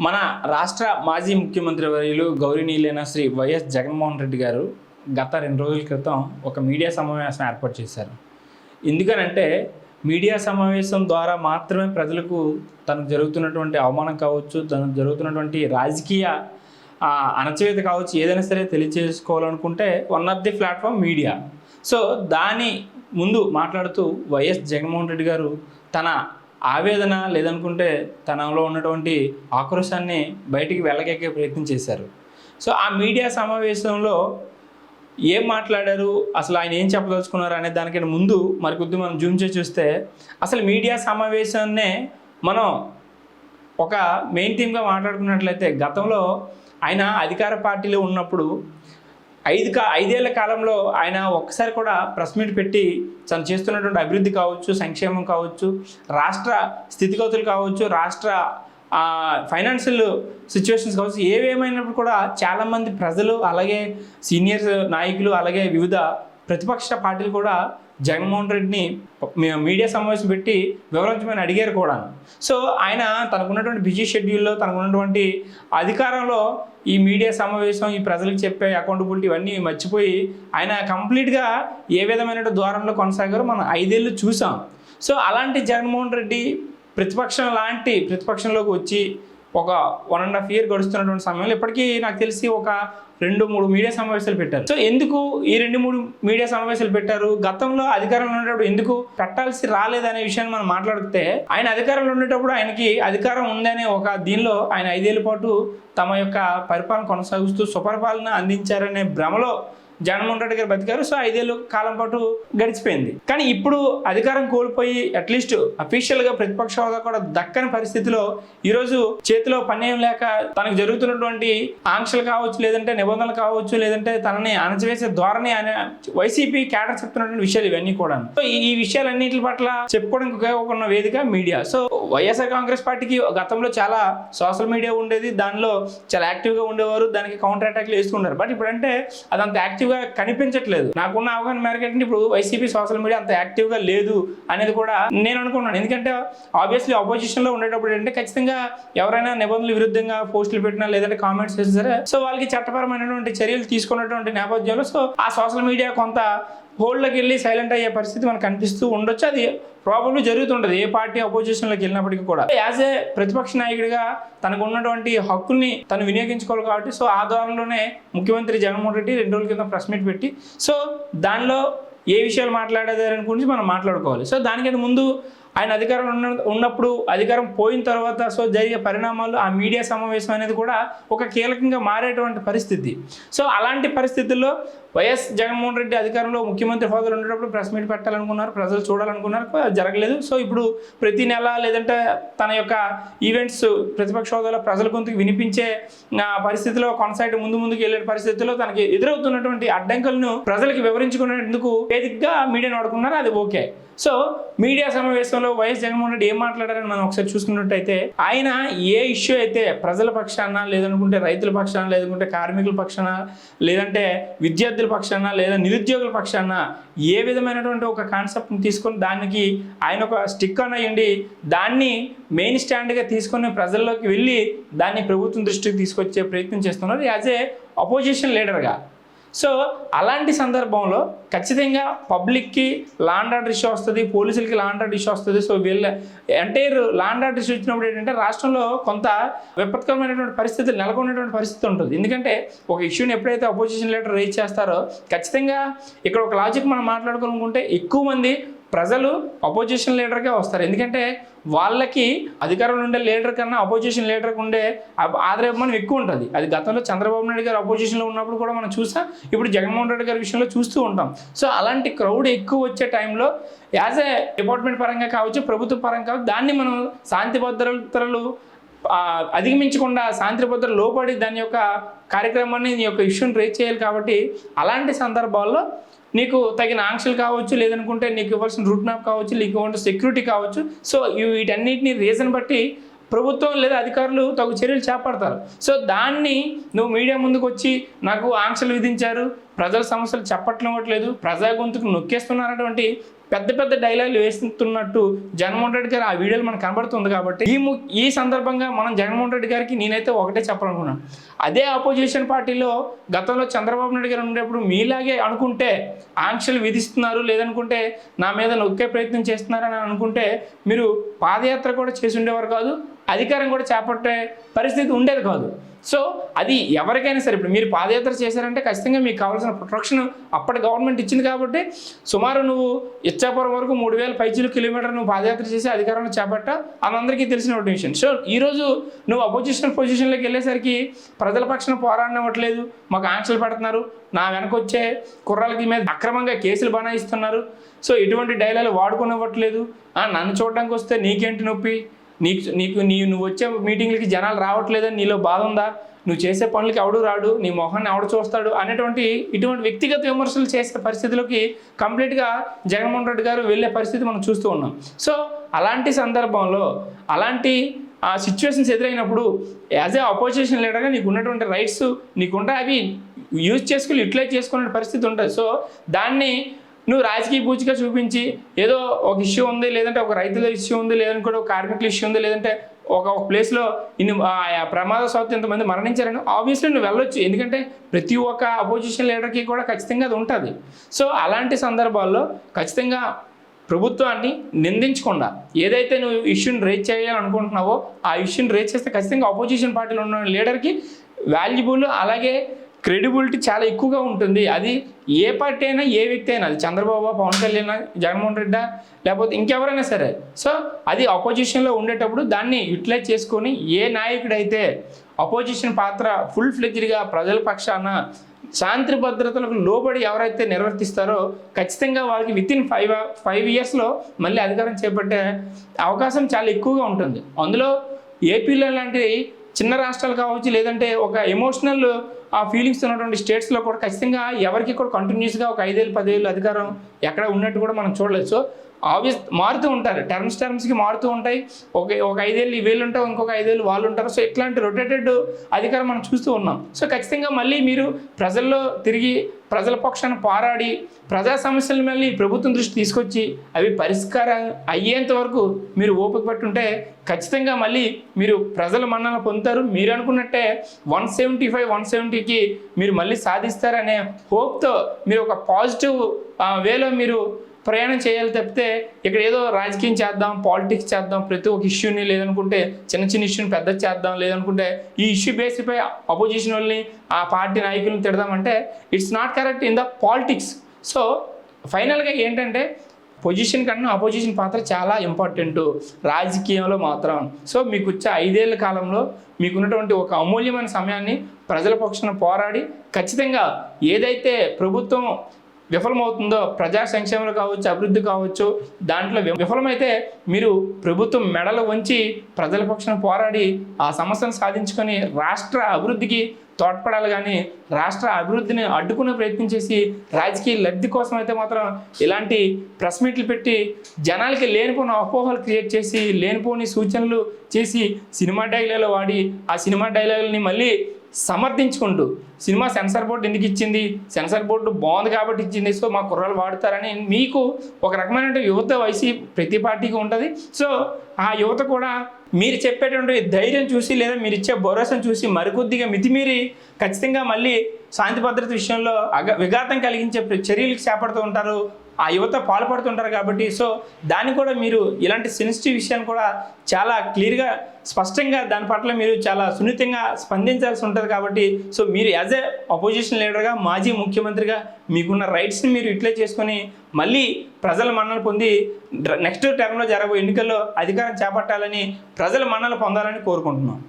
మన రాష్ట్ర మాజీ ముఖ్యమంత్రి వర్యులు గౌరవనీయులైన శ్రీ వైఎస్ జగన్మోహన్ రెడ్డి గారు గత రెండు రోజుల క్రితం ఒక మీడియా సమావేశం ఏర్పాటు చేశారు. ఎందుకనంటే మీడియా సమావేశం ద్వారా మాత్రమే ప్రజలకు తనకు జరుగుతున్నటువంటి అవమానం కావచ్చు తనకు జరుగుతున్నటువంటి రాజకీయ ఆ, అణచివేత కావచ్చు ఏదైనా సరే తెలియజేసుకోవాలనుకుంటే one of the platform media so దాని ముందు మాట్లాడుతూ వైఎస్ జగన్మోహన్ రెడ్డి గారు తన ఆవేదన లేదనుకుంటే తనలో ఉన్నటువంటి ఆక్రోశాన్ని బయటికి వెళ్ళగెక్కే ప్రయత్నం చేశారు. సో ఆ మీడియా సమావేశంలో ఏం మాట్లాడారు? అసలు ఆయన ఏం చెప్పదలుచుకున్నారు అనే దానికంటే ముందు మరికొద్ది మనం జూమ్ చేసి చూస్తే అసలు మీడియా సమావేశాన్నే మనం ఒక మెయిన్ థీమ్గా మాట్లాడుకున్నట్లయితే గతంలో ఆయన అధికార పార్టీలో ఉన్నప్పుడు ఐదు కా ఐదేళ్ళ కాలంలో ఆయన ఒక్కసారి కూడా ప్రెస్ మీట్ పెట్టి తను చేస్తున్నటువంటి అభివృద్ధి కావచ్చు సంక్షేమం కావచ్చు రాష్ట్ర స్థితిగతులు కావచ్చు రాష్ట్ర ఫైనాన్షియల్ సిచ్యువేషన్స్ కావచ్చు ఏవేమైనప్పుడు కూడా చాలామంది ప్రజలు అలాగే సీనియర్ నాయకులు అలాగే వివిధ ప్రతిపక్ష పార్టీలు కూడా జగన్మోహన్ రెడ్డిని మీడియా సమావేశం పెట్టి వివరించమని అడిగారు కూడా. సో ఆయన తనకున్నటువంటి బిజీ షెడ్యూల్లో తనకున్నటువంటి అధికారంలో ఈ మీడియా సమావేశం ఈ ప్రజలకు చెప్పే అకౌంటబిలిటీ ఇవన్నీ మర్చిపోయి ఆయన కంప్లీట్గా ఏ విధమైన ద్వారంలో కొనసాగారో మనం ఐదేళ్ళు చూసాం. సో అలాంటి జగన్మోహన్ రెడ్డి ప్రతిపక్షం లాంటి ప్రతిపక్షంలోకి వచ్చి ఒక వన్ అండ్ హాఫ్ ఇయర్ గడుస్తున్నటువంటి సమయంలో ఇప్పటికీ నాకు తెలిసి ఒక రెండు మూడు మీడియా సమావేశాలు పెట్టారు. సో ఎందుకు ఈ రెండు మూడు మీడియా సమావేశాలు పెట్టారు? గతంలో అధికారంలో ఉండేటప్పుడు ఎందుకు పెట్టాల్సి రాలేదనే విషయాన్ని మనం మాట్లాడితే ఆయన అధికారంలో ఉండేటప్పుడు ఆయనకి అధికారం ఉందనే ఒక దీనిలో ఆయన ఐదేళ్ళ పాటు తమ యొక్క పరిపాలన కొనసాగిస్తూ సుపరిపాలన అందించారనే భ్రమలో జగన్మోహన్ రెడ్డి గారు బతికారు. సో ఐదేళ్ళు కాలం పాటు గడిచిపోయింది. కానీ ఇప్పుడు అధికారం కోల్పోయి అట్లీస్ట్ అఫీషియల్గా ప్రతిపక్ష హోదా కూడా దక్కని పరిస్థితిలో ఈరోజు చేతిలో పన్నేం లేక తనకు జరుగుతున్నటువంటి ఆంక్షలు కావచ్చు లేదంటే నిబంధనలు కావచ్చు లేదంటే తనని అణచివేసే ధోరణి అనే వైసీపీ క్యాడర్ చెప్తున్నటువంటి విషయాలు ఇవన్నీ కూడా సో ఈ- విషయాలన్నింటి పట్ల చెప్పుకోవడానికి ఉపయోగపడిన వేదిక మీడియా. సో వైఎస్ఆర్ కాంగ్రెస్ పార్టీకి గతంలో చాలా సోషల్ మీడియా ఉండేది. దానిలో చాలా యాక్టివ్గా ఉండేవారు. దానికి కౌంటర్ అటాక్లు వేసుకున్నారు. బట్ ఇప్పుడంటే అదంత యాక్టివ్గా కనిపించట్లేదు. నాకున్న అవగాహన మేరకు ఏంటంటే ఇప్పుడు వైసీపీ సోషల్ మీడియా అంత యాక్టివ్గా లేదు అనేది కూడా నేను అనుకున్నాను ఎందుకంటే ఆబ్వియస్లీ ఆపోజిషన్లో ఉండేటప్పుడు ఏంటంటే ఖచ్చితంగా ఎవరైనా నిబంధనలు విరుద్ధంగా పోస్టులు పెట్టినా లేదంటే కామెంట్స్ చేసినా సరే సో వాళ్ళకి చట్టపరమైనటువంటి చర్యలు తీసుకున్నటువంటి నేపథ్యంలో సో ఆ సోషల్ మీడియా కొంత హోల్డ్లోకి వెళ్ళి సైలెంట్ అయ్యే పరిస్థితి మనకు కనిపిస్తూ ఉండొచ్చు. అది ప్రాబ్లమ్ జరుగుతుంటుంది. ఏ పార్టీ అపోజిషన్లోకి వెళ్ళినప్పటికీ కూడా. యాజ్ ఏ ప్రతిపక్ష నాయకుడిగా తనకు ఉన్నటువంటి హక్కుల్ని తను వినియోగించుకోవాలి కాబట్టి సో ఆ ముఖ్యమంత్రి జగన్మోహన్ రెడ్డి రెండు రోజుల కింద ప్రెస్ మీట్ పెట్టి సో దానిలో ఏ విషయాలు మాట్లాడేదారని గురించి మనం మాట్లాడుకోవాలి. సో దానికంటే ముందు ఆయన అధికారం ఉన్న ఉన్నప్పుడు అధికారం పోయిన తర్వాత సో జరిగే పరిణామాలు ఆ మీడియా సమావేశం అనేది కూడా ఒక కీలకంగా మారేటువంటి పరిస్థితి. సో అలాంటి పరిస్థితుల్లో వైఎస్ జగన్మోహన్ రెడ్డి అధికారంలో ముఖ్యమంత్రి హోదాలు ఉండేటప్పుడు ప్రెస్ మీట్ పెట్టాలనుకున్నారు ప్రజలు చూడాలనుకున్నారు జరగలేదు. సో ఇప్పుడు ప్రతి నెల లేదంటే తన యొక్క ఈవెంట్స్ ప్రతిపక్ష హోదాలో ప్రజల గొంతుకు వినిపించే పరిస్థితిలో కొనసాగి ముందు ముందుకు వెళ్ళే పరిస్థితిలో తనకి ఎదురవుతున్నటువంటి అడ్డంకులను ప్రజలకు వివరించుకునేందుకు వేదికగా మీడియాను వాడుకున్నారు? అది ఓకే. సో మీడియా సమావేశంలో వైఎస్ జగన్మోహన్ రెడ్డి ఏం మాట్లాడారని మనం ఒకసారి చూసుకున్నట్టయితే ఆయన ఏ ఇష్యూ అయితే ప్రజల పక్షాన లేదనుకుంటే రైతుల పక్షాన లేదనుకుంటే కార్మికుల పక్షాన లేదంటే విద్యార్థుల పక్షాన లేదా నిరుద్యోగుల పక్షాన ఏ విధమైనటువంటి ఒక కాన్సెప్ట్ని తీసుకొని దానికి ఆయన ఒక స్టిక్ అని అయ్యండి దాన్ని మెయిన్ స్టాండ్గా తీసుకొని ప్రజల్లోకి వెళ్ళి దాన్ని ప్రభుత్వం దృష్టికి తీసుకొచ్చే ప్రయత్నం చేస్తున్నారు. యాజ్ ఏ అపోజిషన్ లీడర్గా సో అలాంటి సందర్భంలో ఖచ్చితంగా పబ్లిక్కి లాండ్ ఆర్డర్ ఇష్యూ వస్తుంది పోలీసులకి లాండ్ ఆర్డర్ ఇష్యూ వస్తుంది. సో వీళ్ళ entire law and order issue వచ్చినప్పుడు ఏంటంటే రాష్ట్రంలో కొంత విపత్కరమైనటువంటి పరిస్థితులు నెలకొన్నటువంటి పరిస్థితి ఉంటుంది. ఎందుకంటే ఒక ఇష్యూని ఎప్పుడైతే అపోజిషన్ లీడర్ రేజ్ చేస్తారో ఖచ్చితంగా ఇక్కడ ఒక లాజిక్ మనం మాట్లాడుకోవాలనుకుంటే ఎక్కువ మంది ప్రజలు అపోజిషన్ లీడర్కే వస్తారు. ఎందుకంటే వాళ్ళకి అధికారంలో ఉండే లీడర్ కన్నా అపోజిషన్ లీడర్కి ఉండే ఆ- ఆదరాభిమానం ఎక్కువ ఉంటుంది. అది గతంలో చంద్రబాబు నాయుడు గారు అపోజిషన్లో ఉన్నప్పుడు కూడా మనం చూసాం. ఇప్పుడు జగన్మోహన్ రెడ్డి గారి విషయంలో చూస్తూ ఉంటాం. సో అలాంటి క్రౌడ్ ఎక్కువ వచ్చే టైంలో యాజ్ ఏ డిపార్ట్మెంట్ పరంగా కావచ్చు ప్రభుత్వ పరంగా కావచ్చు దాన్ని మనం శాంతి భద్రతలు అధిగమించకుండా శాంతి భద్రత లోపడి దాని యొక్క కార్యక్రమాన్ని యొక్క ఇష్యూని రేజ్ చేయాలి కాబట్టి అలాంటి సందర్భాల్లో నీకు తగిన ఆంక్షలు కావచ్చు లేదనుకుంటే నీకు ఇవ్వాల్సిన రూట్ మ్యాప్ కావచ్చు నీకు ఇవ్వాల్సిన సెక్యూరిటీ కావచ్చు. సో వీటన్నిటిని రీజన్ బట్టి ప్రభుత్వం లేదా అధికారులు తగు చర్యలు చేపడతారు. సో దాన్ని నువ్వు మీడియా ముందుకు వచ్చి నాకు ఆంక్షలు విధించారు ప్రజల సమస్యలు చెప్పట్లేవట్లేదు ప్రజా గొంతుకు నొక్కేస్తున్నారటువంటి పెద్ద పెద్ద డైలాగులు వేస్తున్నట్టు జగన్మోహన్ రెడ్డి గారు ఆ వీడియోలు మనకు కనబడుతుంది కాబట్టి ఈ ము- ఈ సందర్భంగా మనం జగన్మోహన్ రెడ్డి గారికి నేనైతే ఒకటే చెప్పాలనుకున్నాను అదే ఆపోజిషన్ పార్టీలో గతంలో చంద్రబాబు నాయుడు గారు ఉండేప్పుడు మీలాగే అనుకుంటే ఆంక్షలు విధిస్తున్నారు లేదనుకుంటే నా మీద నొక్కే ప్రయత్నం చేస్తున్నారని అనుకుంటే మీరు పాదయాత్ర కూడా చేసి ఉండేవారు కాదు అధికారం కూడా చేపట్టే పరిస్థితి ఉండేది కాదు. సో అది ఎవరికైనా సరే ఇప్పుడు మీరు పాదయాత్ర చేశారంటే ఖచ్చితంగా మీకు కావాల్సిన ప్రొటెక్షన్ అప్పటి గవర్నమెంట్ ఇచ్చింది కాబట్టి సుమారు నువ్వు ఇచ్చాపురం వరకు మూడు వేల పైచీలు కిలోమీటర్ నువ్వు పాదయాత్ర చేసి అధికారంలో చేపట్ట అందరికీ తెలిసిన ఒక విషయం. సో ఈరోజు నువ్వు అపోజిషన్ పొజిషన్లోకి వెళ్ళేసరికి ప్రజల పక్షాన పోరాడినవ్వట్లేదు మాకు ఆంక్షలు పెడుతున్నారు. నా వెనక వచ్చే కుర్రాలకి మీద అక్రమంగా కేసులు బనాయిస్తున్నారు. సో ఎటువంటి డైలాగులు వాడుకునివ్వట్లేదు. ఆ, నన్ను చూడడానికి వస్తే నీకేంటి నొప్పి? నీకు నీకు నీ నువ్వు వచ్చే మీటింగ్లకి జనాలు రావట్లేదని నీలో బాధ ఉందా? నువ్వు చేసే పనులకి ఎవడు రాడు నీ మొహాన్ని ఎవడు చూస్తాడు అనేటువంటి ఇటువంటి వ్యక్తిగత విమర్శలు చేసే పరిస్థితిలోకి కంప్లీట్గా జగన్మోహన్ రెడ్డి గారు వెళ్ళే పరిస్థితి మనం చూస్తూ ఉన్నాం. సో అలాంటి సందర్భంలో అలాంటి ఆ సిచ్యువేషన్స్ ఎదురైనప్పుడు యాజ్ ఏ అపోజిషన్ లీడర్గా నీకు ఉన్నటువంటి రైట్స్ నీకుంటే అవి యూజ్ చేసుకుని యూటిలైజ్ చేసుకునే పరిస్థితి ఉంటుంది. సో దాన్ని నువ్వు రాజకీయ పూచిగా చూపించి ఏదో ఒక ఇష్యూ ఉంది లేదంటే ఒక రైతుల ఇష్యూ ఉంది లేదంటే కూడా ఒక కార్మికుల ఇష్యూ ఉంది లేదంటే ఒక ఒక ప్లేస్లో ఇన్ని ప్రమాద సౌత్ ఇంతమంది మరణించారని ఆబ్వియస్లీ నువ్వు వెళ్ళొచ్చు. ఎందుకంటే ప్రతి ఒక్క అపోజిషన్ లీడర్కి కూడా ఖచ్చితంగా అది ఉంటుంది. సో అలాంటి సందర్భాల్లో ఖచ్చితంగా ప్రభుత్వాన్ని నిందించకుండా ఏదైతే నువ్వు ఇష్యూని రేజ్ చేయాలనుకుంటున్నావో ఆ ఇష్యూని రేజ్ చేస్తే ఖచ్చితంగా అపోజిషన్ పార్టీలో ఉన్న లీడర్కి వాల్యుబుల్ అలాగే క్రెడిబిలిటీ చాలా ఎక్కువగా ఉంటుంది. అది ఏ పార్టీ అయినా ఏ వ్యక్తి అయినా అది చంద్రబాబు పవన్ కళ్యాణ్ జగన్మోహన్ రెడ్డి లేకపోతే ఇంకెవరైనా సరే. సో అది అపోజిషన్లో ఉండేటప్పుడు దాన్ని యూటిలైజ్ చేసుకొని ఏ నాయకుడైతే అపోజిషన్ పాత్ర ఫుల్ ఫ్లెజ్డ్గా ప్రజల పక్షాన శాంతి భద్రతలకు లోబడి ఎవరైతే నిర్వర్తిస్తారో ఖచ్చితంగా వాళ్ళకి విత్ ఇన్ ఫైవ్ ఫైవ్ ఇయర్స్లో మళ్ళీ అధికారం చేపట్టే అవకాశం చాలా ఎక్కువగా ఉంటుంది. అందులో ఏపీలో లాంటి చిన్న రాష్ట్రాలు కావచ్చు లేదంటే ఒక ఎమోషనల్ ఆ ఫీలింగ్స్ ఉన్నటువంటి స్టేట్స్లో కూడా ఖచ్చితంగా ఎవరికి కూడా కంటిన్యూస్గా ఒక ఐదేళ్ళు పదేళ్ళు అధికారం ఎక్కడ ఉన్నట్టు కూడా మనం చూడలేదు. సో ఆబ్వియస్ మారుతూ ఉంటారు. టర్మ్స్ టర్మ్స్కి మారుతూ ఉంటాయి. ఒక ఒక ఐదేళ్ళు వీళ్ళు ఉంటారు ఇంకొక ఐదేళ్ళు వాళ్ళు ఉంటారు. సో ఇట్లాంటి రొటేటెడ్ అధికారం మనం చూస్తూ ఉన్నాం. సో ఖచ్చితంగా మళ్ళీ మీరు ప్రజల్లో తిరిగి ప్రజల పక్షాన పోరాడి ప్రజా సమస్యల మళ్ళీ ప్రభుత్వం దృష్టి తీసుకొచ్చి అవి పరిష్కారం అయ్యేంత వరకు మీరు ఓపిక పట్టుంటే ఖచ్చితంగా మళ్ళీ మీరు ప్రజల మన్నన పొందుతారు. మీరు అనుకున్నట్టే వన్ సెవెంటీ ఫైవ్ వన్ సెవెంటీకి మీరు మళ్ళీ సాధిస్తారనే హోప్తో మీరు ఒక పాజిటివ్ వేలో మీరు ప్రయాణం చేయాలి తప్పితే ఇక్కడ ఏదో రాజకీయం చేద్దాం పాలిటిక్స్ చేద్దాం ప్రతి ఒక్క ఇష్యూని లేదనుకుంటే చిన్న చిన్న ఇష్యూని పెద్ద చేద్దాం లేదనుకుంటే ఈ ఇష్యూ బేస్పై అపోజిషన్ వాళ్ళని ఆ పార్టీ నాయకులను తిడదామంటే it's not correct in the politics so ఫైనల్గా ఏంటంటే పొజిషన్ కన్నా అపోజిషన్ పాత్ర చాలా ఇంపార్టెంట్ రాజకీయంలో మాత్రం. సో మీకు వచ్చే ఐదేళ్ళ కాలంలో మీకున్నటువంటి ఒక అమూల్యమైన సమయాన్ని ప్రజల పక్షాన పోరాడి ఖచ్చితంగా ఏదైతే ప్రభుత్వం విఫలమవుతుందో ప్రజా సంక్షేమం కావచ్చు అభివృద్ధి కావచ్చు దాంట్లో వి- విఫలమైతే మీరు ప్రభుత్వం మెడలు వంచి ప్రజల పక్షం పోరాడి ఆ సమస్యను సాధించుకొని రాష్ట్ర అభివృద్ధికి తోడ్పడాలి కానీ రాష్ట్ర అభివృద్ధిని అడ్డుకునే ప్రయత్నం చేసి రాజకీయ లబ్ధి కోసం అయితే మాత్రం ఇలాంటి ప్రెస్ మీట్లు పెట్టి జనాలకి లేనిపోని అపోహలు క్రియేట్ చేసి లేనిపోని సూచనలు చేసి సినిమా డైలాగులు వాడి ఆ సినిమా డైలాగులని మళ్ళీ సమర్థించుకుంటూ. సినిమా సెన్సార్ బోర్డు ఎందుకు ఇచ్చింది? సెన్సార్ బోర్డు బాగుంది కాబట్టి ఇచ్చింది. సో మా కుర్రాలు వాడతారని మీకు ఒక రకమైన యువత వయసు ప్రతి పార్టీకి ఉంటుంది. సో ఆ యువత కూడా మీరు చెప్పేటువంటి ధైర్యం చూసి లేదా మీరు ఇచ్చే భరోసాను చూసి మరికొద్దిగా మితిమీరి ఖచ్చితంగా మళ్ళీ శాంతి భద్రత విషయంలో అగ విఘాతం కలిగించే చర్యలు చర్యలకు చేపడుతూ ఉంటారు. ఆ యువత పాల్పడుతుంటారు కాబట్టి సో దాన్ని కూడా మీరు ఇలాంటి సెన్సిటివ్ విషయాన్ని కూడా చాలా క్లియర్గా స్పష్టంగా దాని పట్ల మీరు చాలా సున్నితంగా స్పందించాల్సి ఉంటుంది కాబట్టి సో మీరు యాజ్ ఏ అపోజిషన్ లీడర్గా మాజీ ముఖ్యమంత్రిగా మీకున్న రైట్స్ని మీరు ఇట్లే చేసుకొని మళ్ళీ ప్రజల మన్నలు పొంది నెక్స్ట్ టర్మ్లో జరగబోయే ఎన్నికల్లో అధికారం చేపట్టాలని ప్రజల మన్నలు పొందాలని కోరుకుంటున్నాం.